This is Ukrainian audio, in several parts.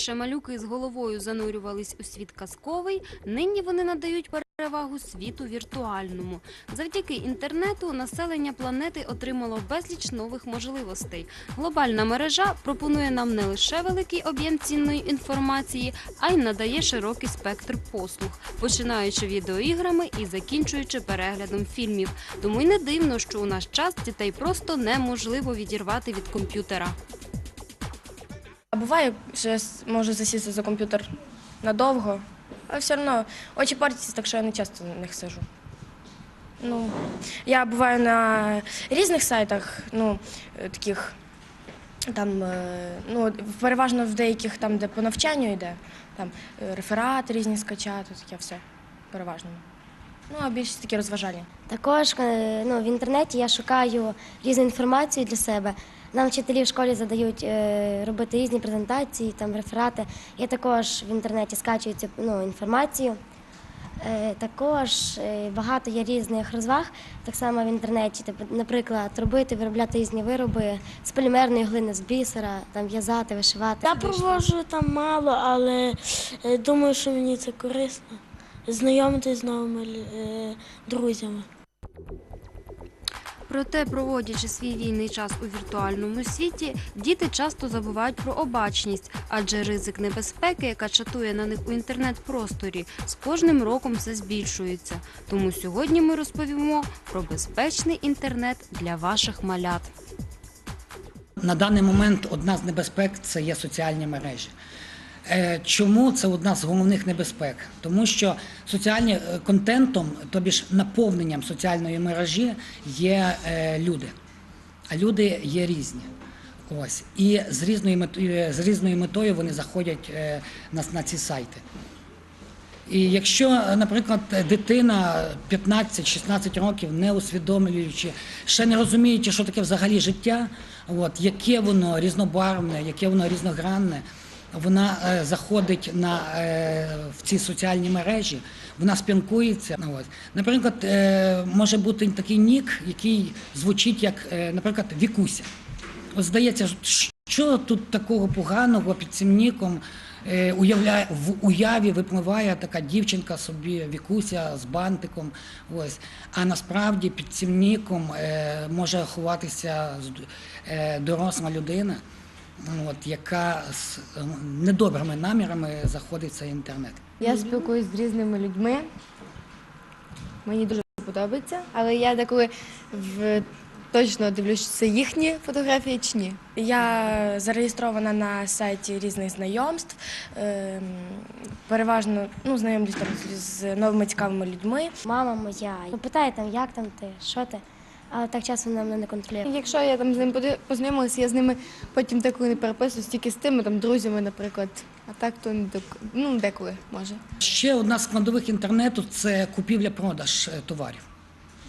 Раніше малюки з головою занурювались у світ казковий, нині вони надають перевагу світу віртуальному. Завдяки інтернету населення планети отримало безліч нових можливостей. Глобальна мережа пропонує нам не лише великий об'єм цінної інформації, а й надає широкий спектр послуг, починаючи відеоіграми і закінчуючи переглядом фільмів. Тому й не дивно, що у наш час дітей просто неможливо відірвати від комп'ютера. Буває, що я можу засісти за комп'ютер надовго, але все одно очі портяться, так що я не часто на них сижу. Ну, я буваю на різних сайтах, ну, е, таких, там, е, ну, переважно в деяких там, де по навчанню йде, там е, реферати різні скачати, таке все переважно. Ну, а більше такі розважальні. Також ну, в інтернеті я шукаю різну інформацію для себе. Нам вчителі в школі задають е, робити різні презентації, там реферати. Я також в інтернеті скачую цю ну, інформацію. Е, також е, багато є різних розваг, так само в інтернеті. Типу, наприклад, робити, виробляти різні вироби з полімерної глини, з бісера, там в'язати, вишивати. Я проводжу там мало, але думаю, що мені це корисно. Знайомитись з новими друзями. Проте, проводячи свій вільний час у віртуальному світі, діти часто забувають про обачність, адже ризик небезпеки, яка чатує на них у інтернет-просторі, з кожним роком все збільшується. Тому сьогодні ми розповімо про безпечний інтернет для ваших малят. На даний момент одна з небезпек це є соціальні мережі. Е, Чому це одна з головних небезпек? Тому що соціальні е, контентом, тобі ж наповненням соціальної мережі є е, люди, а люди є різні. Ось і з різною метою, з різною метою вони заходять на ці сайти. І якщо, наприклад, дитина 15-16 років, не усвідомлюючи, ще не розуміючи, що таке взагалі життя, от, яке воно різнобарвне, яке воно різногранне, вона е, заходить на, е, в ці соціальні мережі, вона спілкується. От. Наприклад, е, може бути такий нік, який звучить як, наприклад, Вікуся. От здається, що тут такого поганого під цим ніком уявляє в уяві випливає така дівчинка собі вікуся з бантиком. Ось. А насправді під цим ніком може ховатися доросла людина, от, яка з е, недобрими намірами заходить в цей інтернет. Я спілкуюсь з різними людьми. Мені дуже подобається, але я деколи в... точно дивлюсь, чи це їхні фотографії чи ні. Я зареєстрована на сайті різних знайомств. Ем, Переважно ну, знайомлюсь там з- з новими цікавими людьми. Мама моя ну, питає там, як там ти, що ти, але так часом вона мене не контролює. Якщо я там з ним поди- познайомилася, я з ними потім деколи не переписуюсь, тільки з тими там друзями, наприклад. А так то не дек- ну, деколи може. Ще одна з складових інтернету це купівля-продаж е, товарів.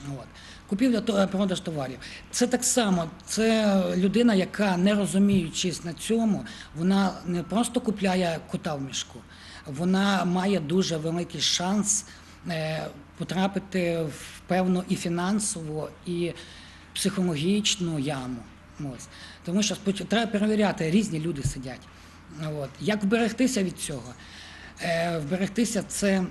От. Купівля то- е, продаж товарів. Це так само, це людина, яка не розуміючись на цьому, вона не просто купляє кота в мішку, вона має дуже великий шанс е, потрапити в певну і фінансову, і психологічну яму. Ось. Тому що треба перевіряти, різні люди сидять. От. Як вберегтися від цього? Е, вберегтися це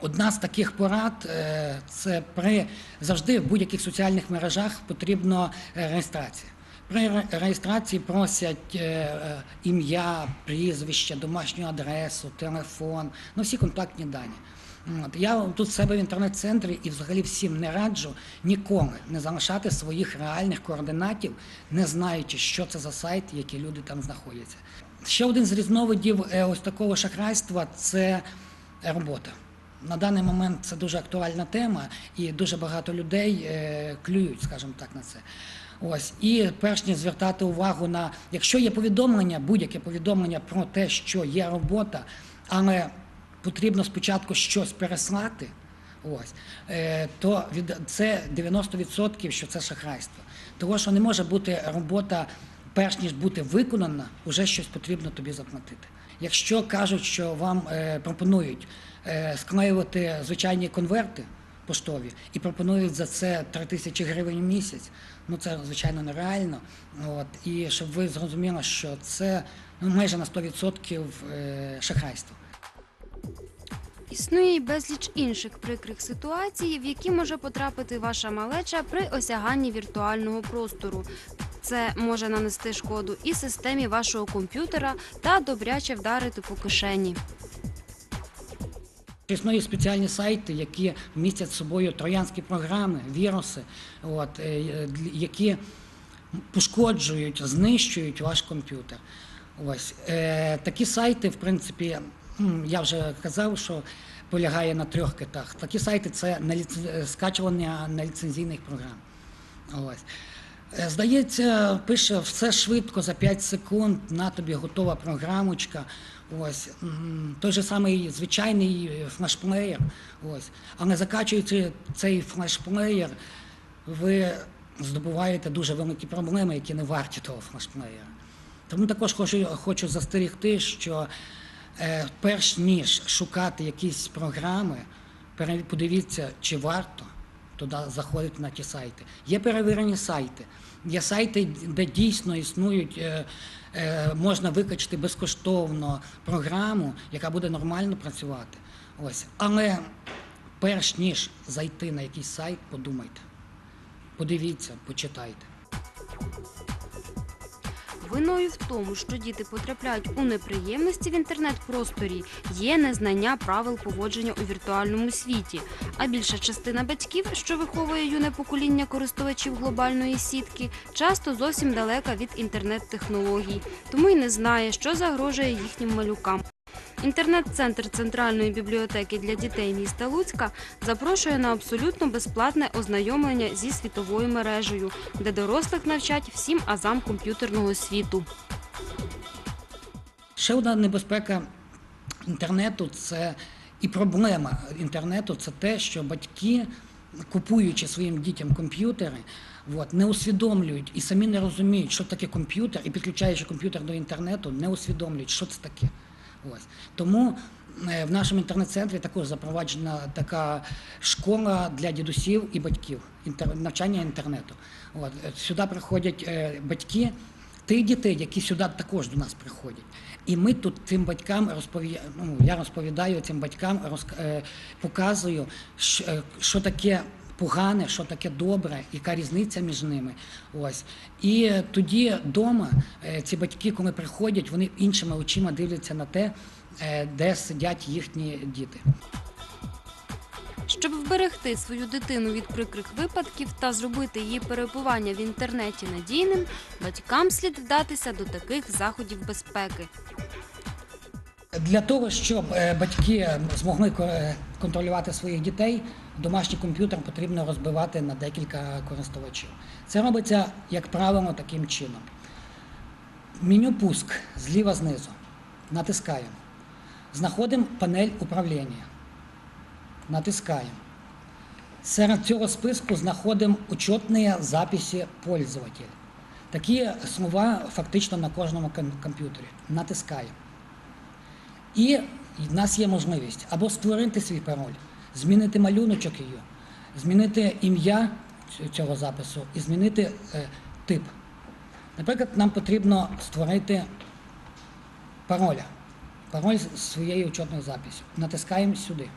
одна з таких порад е, це при завжди в будь-яких соціальних мережах потрібна реєстрація. При ре- реєстрації просять е, е, ім'я, прізвище, домашню адресу, телефон, ну всі контактні дані. От. Я тут в себе в інтернет-центрі і взагалі всім не раджу ніколи не залишати своїх реальних координатів, не знаючи, що це за сайт, які люди там знаходяться. Ще один з різновидів е, ось такого шахрайства це робота. На даний момент це дуже актуальна тема, і дуже багато людей е, клюють, скажімо так, на це. Ось і перш ніж звертати увагу на якщо є повідомлення, будь-яке повідомлення про те, що є робота, але потрібно спочатку щось переслати. Ось е, то від це 90% що це шахрайство. Того, що не може бути робота, перш ніж бути виконана, вже щось потрібно тобі заплатити. Якщо кажуть, що вам е, пропонують е, склеювати звичайні конверти, поштові і пропонують за це 3 тисячі гривень в місяць. Ну це звичайно нереально. От і щоб ви зрозуміли, що це ну майже на 100% е, шахрайство. Існує й безліч інших прикрих ситуацій, в які може потрапити ваша малеча при осяганні віртуального простору. Це може нанести шкоду і системі вашого комп'ютера та добряче вдарити по кишені. Існують спеціальні сайти, які містять з собою троянські програми, віруси, от, е, які пошкоджують, знищують ваш комп'ютер. Ось е, такі сайти, в принципі, я вже казав, що полягає на трьох китах. Такі сайти це скачування неліцензійних програм. Ось. Е, Здається, пише все швидко за 5 секунд, на тобі готова програмочка. Той же самий звичайний флешплеєр. Але закачуючи цей флешплеєр, ви здобуваєте дуже великі проблеми, які не варті того флешплеєра. Тому також хочу, застерігти, що перш ніж шукати якісь програми, подивіться, чи варто туди заходити на ті сайти. Є перевірені сайти. Є сайти, де дійсно існують, е, е, можна викачати безкоштовно програму, яка буде нормально працювати. Ось. Але перш ніж зайти на якийсь сайт, подумайте, подивіться, почитайте. Виною в тому, що діти потрапляють у неприємності в інтернет-просторі, є незнання правил поводження у віртуальному світі. А більша частина батьків, що виховує юне покоління користувачів глобальної сітки, часто зовсім далека від інтернет-технологій, тому й не знає, що загрожує їхнім малюкам. Інтернет-центр Центральної бібліотеки для дітей міста Луцька запрошує на абсолютно безплатне ознайомлення зі світовою мережею, де дорослих навчать всім азам комп'ютерного світу. Ще одна небезпека інтернету це і проблема інтернету це те, що батьки, купуючи своїм дітям комп'ютери, от, не усвідомлюють і самі не розуміють, що таке комп'ютер, і підключаючи комп'ютер до інтернету, не усвідомлюють, що це таке. Ось. Тому е, в нашому інтернет-центрі також запроваджена така школа для дідусів і батьків навчання інтернету. От. Сюди приходять е, батьки тих дітей, які сюди також до нас приходять. І ми тут цим батькам розпові... ну, я розповідаю цим батькам, роз... е, показую, що, що таке погане, що таке добре, яка різниця між ними. Ось. І е, тоді вдома ці батьки, коли приходять, вони іншими очима дивляться на те, е, де сидять їхні діти. Щоб вберегти свою дитину від прикрих випадків та зробити її перебування в інтернеті надійним, батькам слід вдатися до таких заходів безпеки. Для того, щоб е, батьки змогли е, контролювати своїх дітей, домашній комп'ютер потрібно розбивати на декілька користувачів. Це робиться, як правило, таким чином. Меню пуск зліва знизу. Натискаємо. Знаходимо панель управління. Натискаємо. Серед цього списку знаходимо учетні записи пользователя. Такі слова фактично на кожному комп'ютері. Натискаємо. І в нас є можливість або створити свій пароль, змінити малюночок її, змінити ім'я цього запису і змінити е, тип. Наприклад, нам потрібно створити пароля. Пароль з своєю учетною записью. Натискаємо сюди.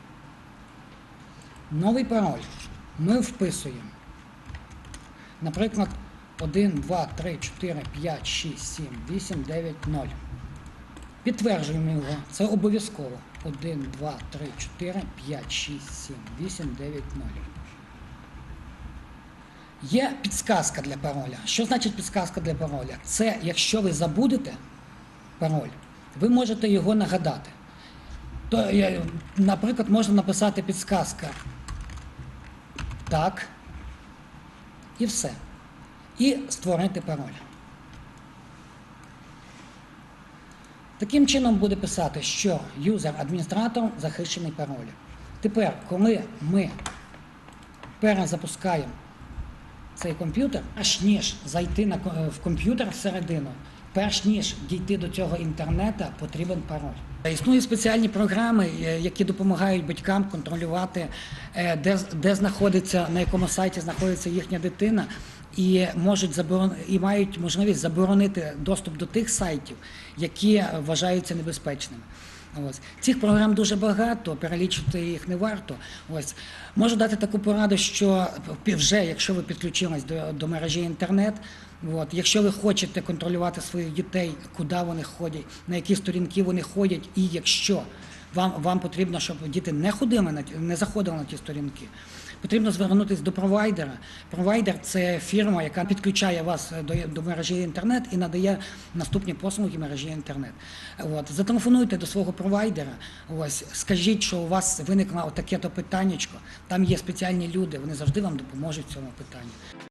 Новий пароль ми вписуємо. Наприклад, 1, 2, 3, 4, 5, 6, 7, 8, 9, 0. Підтверджуємо його. Це обов'язково. 1, 2, 3, 4, 5, 6, 7, 8, 9, 0. Є підсказка для пароля. Що значить підсказка для пароля? Це якщо ви забудете пароль, ви можете його нагадати. То, наприклад, можна написати підсказка. Так. І все. І створити пароль. Таким чином буде писати, що юзер-адміністратор захищений паролем. Тепер, коли ми перезапускаємо цей комп'ютер, перш ніж зайти в комп'ютер всередину, перш ніж дійти до цього інтернету, потрібен пароль. Існують спеціальні програми, е, які допомагають батькам контролювати, е, де, де знаходиться, на якому сайті знаходиться їхня дитина, і можуть заборон... і мають можливість заборонити доступ до тих сайтів, які вважаються небезпечними. Ось цих програм дуже багато, перелічити їх не варто. Ось можу дати таку пораду, що вже якщо ви підключились до, до мережі інтернет, от, якщо ви хочете контролювати своїх дітей, куди вони ходять, на які сторінки вони ходять, і якщо вам, вам потрібно, щоб діти не ходили на не заходили на ті сторінки. Потрібно звернутися до провайдера. Провайдер це фірма, яка підключає вас до, до мережі інтернет і надає наступні послуги мережі інтернет. От зателефонуйте до свого провайдера. Ось скажіть, що у вас виникло таке то питаннячко. Там є спеціальні люди, вони завжди вам допоможуть в цьому питанні.